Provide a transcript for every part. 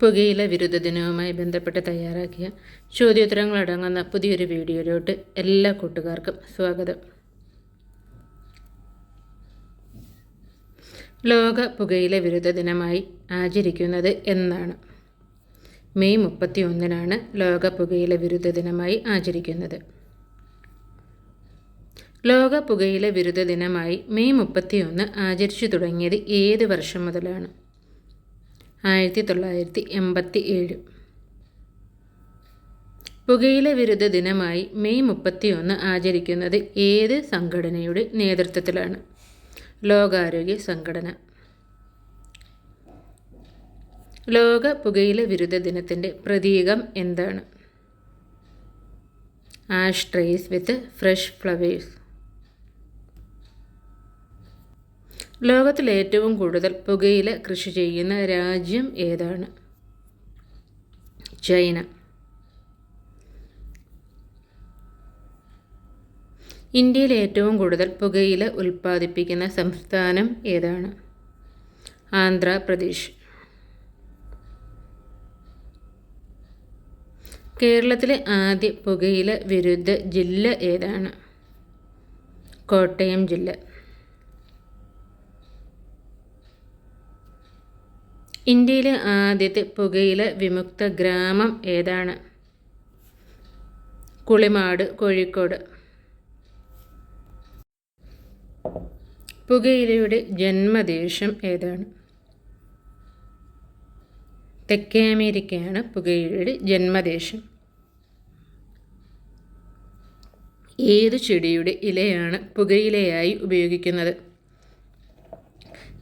പുകയില വിരുദ്ധ ദിനവുമായി ബന്ധപ്പെട്ട് തയ്യാറാക്കിയ ചോദ്യോത്തരങ്ങൾ അടങ്ങുന്ന പുതിയൊരു വീഡിയോയിലോട്ട് എല്ലാ കൂട്ടുകാർക്കും സ്വാഗതം. ലോക പുകയില വിരുദ്ധ ദിനമായി ആചരിക്കുന്നത് എന്നാണ്. മെയ് മുപ്പത്തി ഒന്നിനാണ് ലോക പുകയില വിരുദ്ധ ദിനമായി ആചരിക്കുന്നത്. ലോക പുകയില വിരുദ്ധ ദിനമായി മെയ് മുപ്പത്തിയൊന്ന് ആചരിച്ചു തുടങ്ങിയത് ഏത് വർഷം മുതലാണ്? ആയിരത്തി തൊള്ളായിരത്തി എൺപത്തി ഏഴ് പുകയില വിരുദ്ധ ദിനമായി മെയ് മുപ്പത്തിയൊന്ന് ആചരിക്കുന്നത് ഏത് സംഘടനയുടെ നേതൃത്വത്തിലാണ്? ലോകാരോഗ്യ സംഘടന. ലോക പുകയില വിരുദ്ധ ദിനത്തിന്റെ പ്രതീകം എന്താണ്? Ash trays with fresh flowers. ലോകത്തിൽ ഏറ്റവും കൂടുതൽ പുകയില കൃഷി ചെയ്യുന്ന രാജ്യം ഏതാണ്? ചൈന. ഇന്ത്യയിൽ ഏറ്റവും കൂടുതൽ പുകയില ഉൽപ്പാദിപ്പിക്കുന്ന സംസ്ഥാനം ഏതാണ്? ആന്ധ്രാപ്രദേശ്. കേരളത്തിലെ ആദ്യ പുകയില വിരുദ്ധ ജില്ല ഏതാണ്? കോട്ടയം ജില്ല. ഇന്ത്യയിലെ ആദ്യത്തെ പുകയില വിമുക്ത ഗ്രാമം ഏതാണ്? കുളിമാട് കോഴിക്കോട്. പുകയിലയുടെ ജന്മദേശം ഏതാണ്? തെക്കേ അമേരിക്കയാണ് പുകയിലയുടെ ജന്മദേശം. ഏത് ചെടിയുടെ ഇലയാണ് പുകയിലയായി ഉപയോഗിക്കുന്നത്?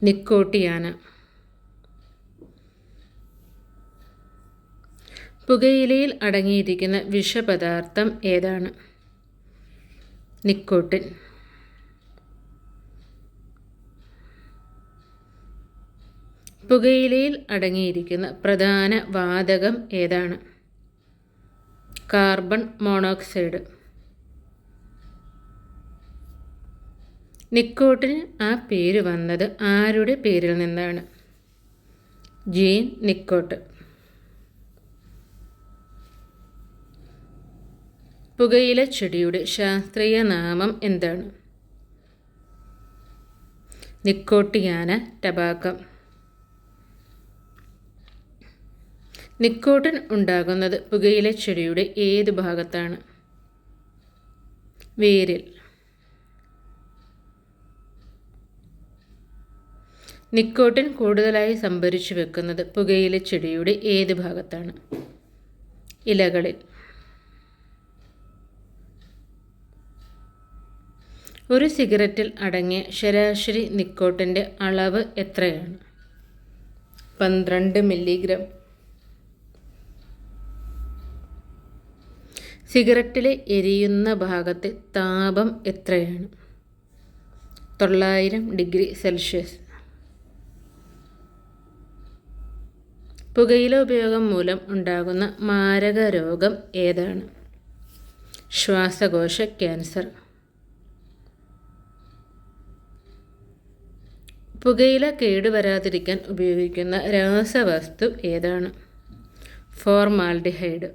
നിക്കോട്ടിയാന. പുകയിലയിൽ അടങ്ങിയിരിക്കുന്ന വിഷപദാർത്ഥം ഏതാണ്? നിക്കോട്ടിൻ. പുകയിലയിൽ അടങ്ങിയിരിക്കുന്ന പ്രധാന വാതകം ഏതാണ്? Carbon monoxide. നിക്കോട്ടിന് ആ പേര് വന്നത് ആരുടെ പേരിൽ നിന്നാണ്? Jean Nicot. പുകയില ചെടിയുടെ ശാസ്ത്രീയ നാമം എന്താണ്? നിക്കോട്ടിയാന ടബാക്കം. നിക്കോട്ടിൻ ഉണ്ടാകുന്നത് പുകയില ചെടിയുടെ ഏത് ഭാഗത്താണ്? വേരിൽ. നിക്കോട്ടിൻ കൂടുതലായി സംഭരിച്ചു വെക്കുന്നത് പുകയില ചെടിയുടെ ഏത് ഭാഗത്താണ്? ഇലകളിൽ. ഒരു സിഗരറ്റിൽ അടങ്ങിയ ശരാശരി നിക്കോട്ടിന്റെ അളവ് എത്രയാണ്? പന്ത്രണ്ട് മില്ലിഗ്രാം. സിഗരറ്റിലെ എരിയുന്ന ഭാഗത്തെ താപം എത്രയാണ്? തൊള്ളായിരം ഡിഗ്രി സെൽഷ്യസ്. പുകയില ഉപയോഗം മൂലം ഉണ്ടാകുന്ന മാരക രോഗം ഏതാണ്? ശ്വാസകോശ ക്യാൻസർ. പുകയില കേടുവരാതിരിക്കാൻ ഉപയോഗിക്കുന്ന രാസവസ്തു ഏതാണ്? ഫോർമാൽഡിഹൈഡ്.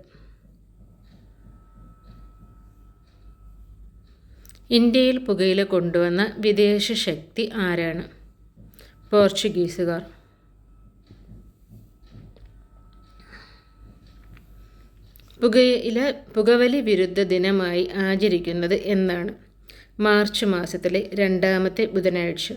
ഇന്ത്യയിൽ പുകയില കൊണ്ടുവന്ന വിദേശ ശക്തി ആരാണ്? പോർച്ചുഗീസുകാർ. പുകയില പുകവലി വിരുദ്ധ ദിനമായി ആചരിക്കുന്നത് എന്നാണ് മാർച്ച് മാസത്തിലെ രണ്ടാമത്തെ ബുധനാഴ്ച.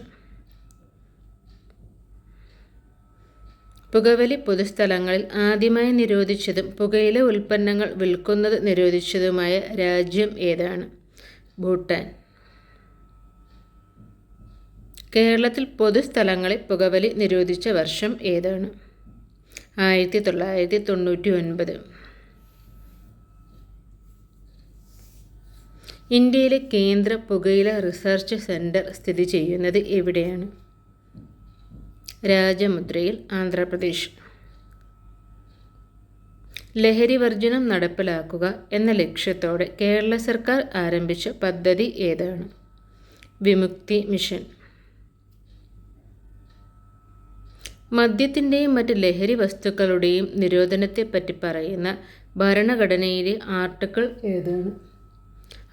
പുകവലി പൊതുസ്ഥലങ്ങളിൽ ആദ്യമായി നിരോധിച്ചതും പുകയില ഉൽപ്പന്നങ്ങൾ വിൽക്കുന്നത് നിരോധിച്ചതുമായ രാജ്യം ഏതാണ്? ഭൂട്ടാൻ. കേരളത്തിൽ പൊതുസ്ഥലങ്ങളിൽ പുകവലി നിരോധിച്ച വർഷം ഏതാണ്? ആയിരത്തി തൊള്ളായിരത്തി തൊണ്ണൂറ്റി ഒൻപത് ഇന്ത്യയിലെ കേന്ദ്ര പുകയില റിസർച്ച് സെന്റർ സ്ഥിതി ചെയ്യുന്നത് എവിടെയാണ്? രാജമുദ്രയിൽ ആന്ധ്രാപ്രദേശ്. ലഹരി വർജനം നടപ്പിലാക്കുക എന്ന ലക്ഷ്യത്തോടെ കേരള സർക്കാർ ആരംഭിച്ച പദ്ധതി ഏതാണ്? വിമുക്തി മിഷൻ. മദ്യത്തിന്റെയും മറ്റ് ലഹരി വസ്തുക്കളുടെയും നിരോധനത്തെപ്പറ്റി പറയുന്ന ഭരണഘടനയിലെ ആർട്ടിക്കിൾ ഏതാണ്?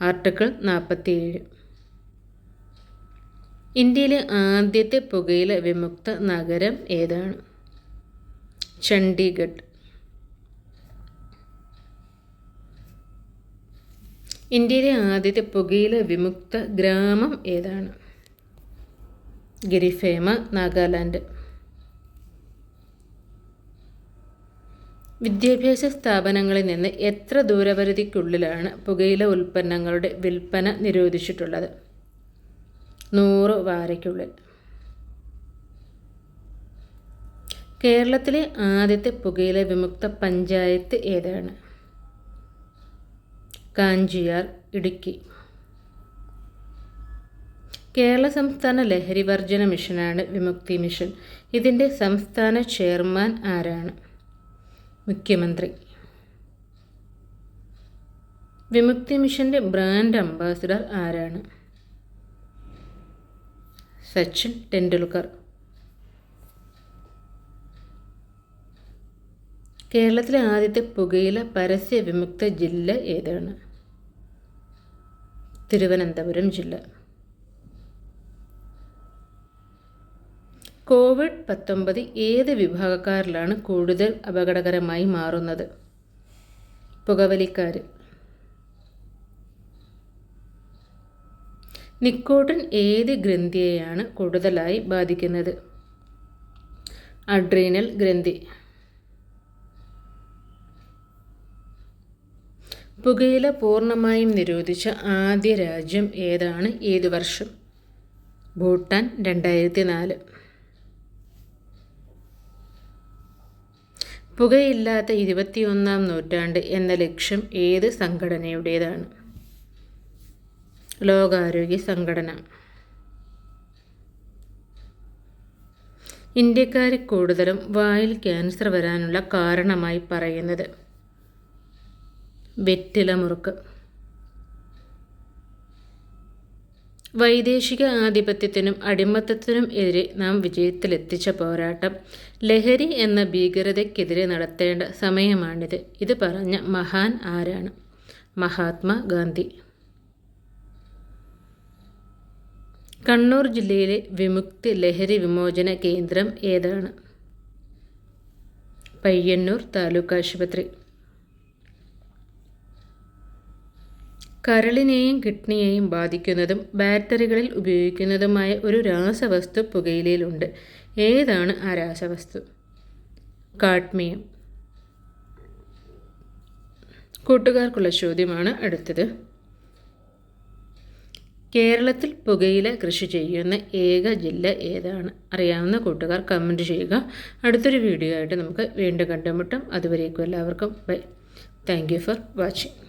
ആർട്ടിക്കിൾ നാൽപ്പത്തിയേഴ് ഇന്ത്യയിലെ ആദ്യത്തെ പുകയില വിമുക്ത നഗരം ഏതാണ്? ചണ്ഡീഗഡ്. ഇന്ത്യയിലെ ആദ്യത്തെ പുകയില വിമുക്ത ഗ്രാമം ഏതാണ്? ഗിരിഫേമ നാഗാലാൻഡ്. വിദ്യാഭ്യാസ സ്ഥാപനങ്ങളിൽ നിന്ന് എത്ര ദൂരപരിധിക്കുള്ളിലാണ് പുകയില ഉൽപ്പന്നങ്ങളുടെ വിൽപ്പന നിരോധിച്ചിട്ടുള്ളത്? നൂറ് വാരയ്ക്കുള്ളിൽ. കേരളത്തിലെ ആദ്യത്തെ പുകയില വിമുക്ത പഞ്ചായത്ത് ഏതാണ്? കാഞ്ചിയാർ ഇടുക്കി. കേരള സംസ്ഥാന ലഹരി വർജന മിഷനാണ് വിമുക്തി മിഷൻ. ഇതിന്റെ സംസ്ഥാന ചെയർമാൻ ആരാണ്? മുഖ്യമന്ത്രി. വിമുക്തി മിഷന്റെ ബ്രാൻഡ് അംബാസിഡർ ആരാണ്? സച്ചിൻ ടെണ്ടുൽക്കർ. കേരളത്തിലെ ആദ്യത്തെ പുകയില പരസ്യ വിമുക്ത ജില്ല ഏതാണ്? തിരുവനന്തപുരം ജില്ല. കോവിഡ് പത്തൊമ്പത് ഏത് വിഭാഗക്കാരിലാണ് കൂടുതൽ അപകടകരമായി മാറുന്നത്? പുകവലിക്കാർ നിക്കോട്ടിൻ ഏത് ഗ്രന്ഥിയെയാണ് കൂടുതലായി ബാധിക്കുന്നത്? അഡ്രീനൽ ഗ്രന്ഥി. പുകയില പൂർണമായും നിരോധിച്ച ആദ്യ രാജ്യം ഏതാണ്? ഏത് വർഷം? ഭൂട്ടാൻ രണ്ടായിരത്തി നാല് പുകയില്ലാത്ത ഇരുപത്തിയൊന്നാം നൂറ്റാണ്ട് എന്ന ലക്ഷ്യം ഏത് സംഘടനയുടേതാണ്? ലോകാരോഗ്യ സംഘടന. ഇന്ത്യക്കാർ കൂടുതലും വായിൽ ക്യാൻസർ വരാനുള്ള കാരണമായി പറയുന്നത് വെറ്റില മുറുക്ക്. വൈദേശിക ആധിപത്യത്തിനും അടിമത്തത്തിനും എതിരെ നാം വിജയത്തിലെത്തിച്ച പോരാട്ടം ലഹരി എന്ന ഭീകരതയ്ക്കെതിരെ നടത്തേണ്ട സമയമാണിത്. ഇത് പറഞ്ഞ മഹാൻ ആരാണ്? മഹാത്മാഗാന്ധി കണ്ണൂർ ജില്ലയിലെ വിമുക്തി ലഹരി വിമോചന കേന്ദ്രം ഏതാണ്? പയ്യന്നൂർ താലൂക്ക് ആശുപത്രി. കരളിനെയും കിഡ്നിയെയും ബാധിക്കുന്നതും ബാറ്ററികളിൽ ഉപയോഗിക്കുന്നതുമായ ഒരു രാസവസ്തു പുകയിലയിലുണ്ട്. ഏതാണ് ആ രാസവസ്തു? കാഡ്മിയം. കൂട്ടുകാർക്കുള്ള ചോദ്യമാണ് അടുത്തത്. കേരളത്തിൽ പുകയില കൃഷി ചെയ്യുന്ന ഏക ജില്ല ഏതാണ്? അറിയാവുന്ന കൂട്ടുകാർ കമന്റ് ചെയ്യുക. അടുത്തൊരു വീഡിയോ ആയിട്ട് നമുക്ക് വീണ്ടും കണ്ടുമുട്ടും. അതുവരേക്കും എല്ലാവർക്കും ബൈ താങ്ക് ഫോർ വാച്ചിങ്